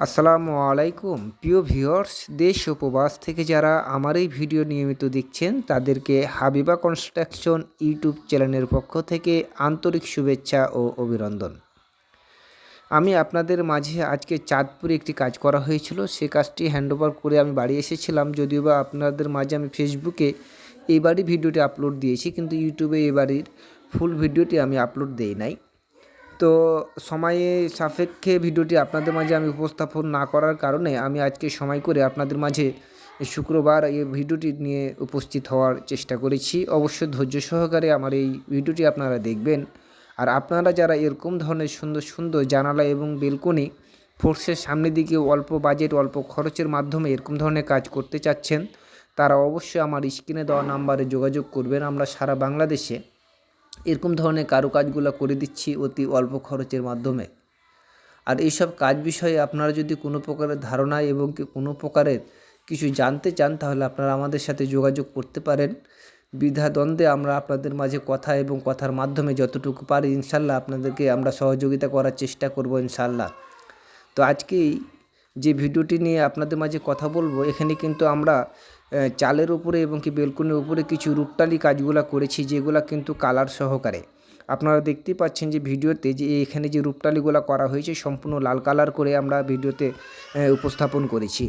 আসসালামু আলাইকুম। প্রিয় ভিউয়ার্স, দেশ উপবাস থেকে যারা আমার এই ভিডিও নিয়মিত দেখছেন, তাদেরকে হাবিবা কনস্ট্রাকশন ইউটিউব চ্যানেলের পক্ষ থেকে আন্তরিক শুভেচ্ছা ও অভিনন্দন। আমি আপনাদের মাঝে আজকে চাঁদপুরে একটি কাজ করা হয়েছিল। সে কাজটি হ্যান্ডওভার করে আমি বাড়ি এসেছিলাম। যদিও বা আপনাদের মাঝে আমি ফেসবুকে বাড়ি ভিডিওটি আপলোড দিয়েছি, কিন্তু ইউটিউবে এই বাড়ির ফুল ভিডিওটি আমি আপলোড দেই নাই। তো সময়ে সাপেক্ষে ভিডিওটি আপনাদের মাঝে আমি উপস্থাপন না করার কারণে আমি আজকে সময় করে আপনাদের মাঝে শুক্রবার এই ভিডিওটি নিয়ে উপস্থিত হওয়ার চেষ্টা করেছি। অবশ্যই ধৈর্য সহকারে আমার এই ভিডিওটি আপনারা দেখবেন। আর আপনারা যারা এরকম ধরনের সুন্দর সুন্দর জানালা এবং বেলকনি ফোর্সের সামনের দিকে অল্প বাজেট, অল্প খরচের মাধ্যমে এরকম ধরনের কাজ করতে চাচ্ছেন, তারা অবশ্যই আমার স্ক্রিনে দেওয়া নাম্বারে যোগাযোগ করবেন। আমরা সারা বাংলাদেশে এরকম ধরনের কারুকাজগুলো করে দিচ্ছি অতি অল্প খরচের মাধ্যমে। আর এইসব কাজ বিষয়ে আপনারা যদি কোনো প্রকারের ধারণা এবং কোনো প্রকারের কিছু জানতে চান, তাহলে আপনারা আমাদের সাথে যোগাযোগ করতে পারেন। দ্বন্দ্বে আমরা আপনাদের মাঝে কথা এবং কথার মাধ্যমে যতটুকু পারি, ইনশাল্লাহ আপনাদেরকে আমরা সহযোগিতা করার চেষ্টা করব, ইনশাল্লাহ। তো আজকেই যে ভিডিওটি নিয়ে আপনাদের মাঝে কথা বলব, এখানে কিন্তু আমরা চালের উপরে এবং কি বেলকনির উপরে কিছু রূপটালি কাজগুলো করেছি, যেগুলো কিন্তু কালার সহকারে। আপনারা দেখতেই পাচ্ছেন যে ভিডিওতে যে এখানে যে রূপটালিগুলো করা হয়েছে, সম্পূর্ণ লাল কালার করে আমরা ভিডিওতে উপস্থাপন করেছি।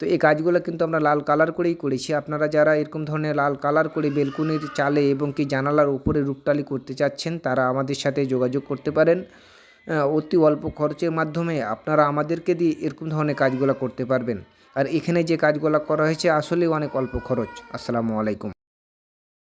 তো এই কাজগুলো কিন্তু আমরা লাল কালার করেই করেছি। আপনারা যারা এরকম ধরনের লাল কালার করে বেলকুনির চালে এবং কি জানালার উপরে রূপটালি করতে চাচ্ছেন, তারা আমাদের সাথে যোগাযোগ করতে পারেন। অতি অল্প খরচের মাধ্যমে আপনারা আমাদেরকে দিয়ে এরকম ধরনের কাজগুলো করতে পারবেন। আর এখানে যে কাজগুলো করা হয়েছে, আসলেই অনেক অল্প খরচ। আসসালামু আলাইকুম।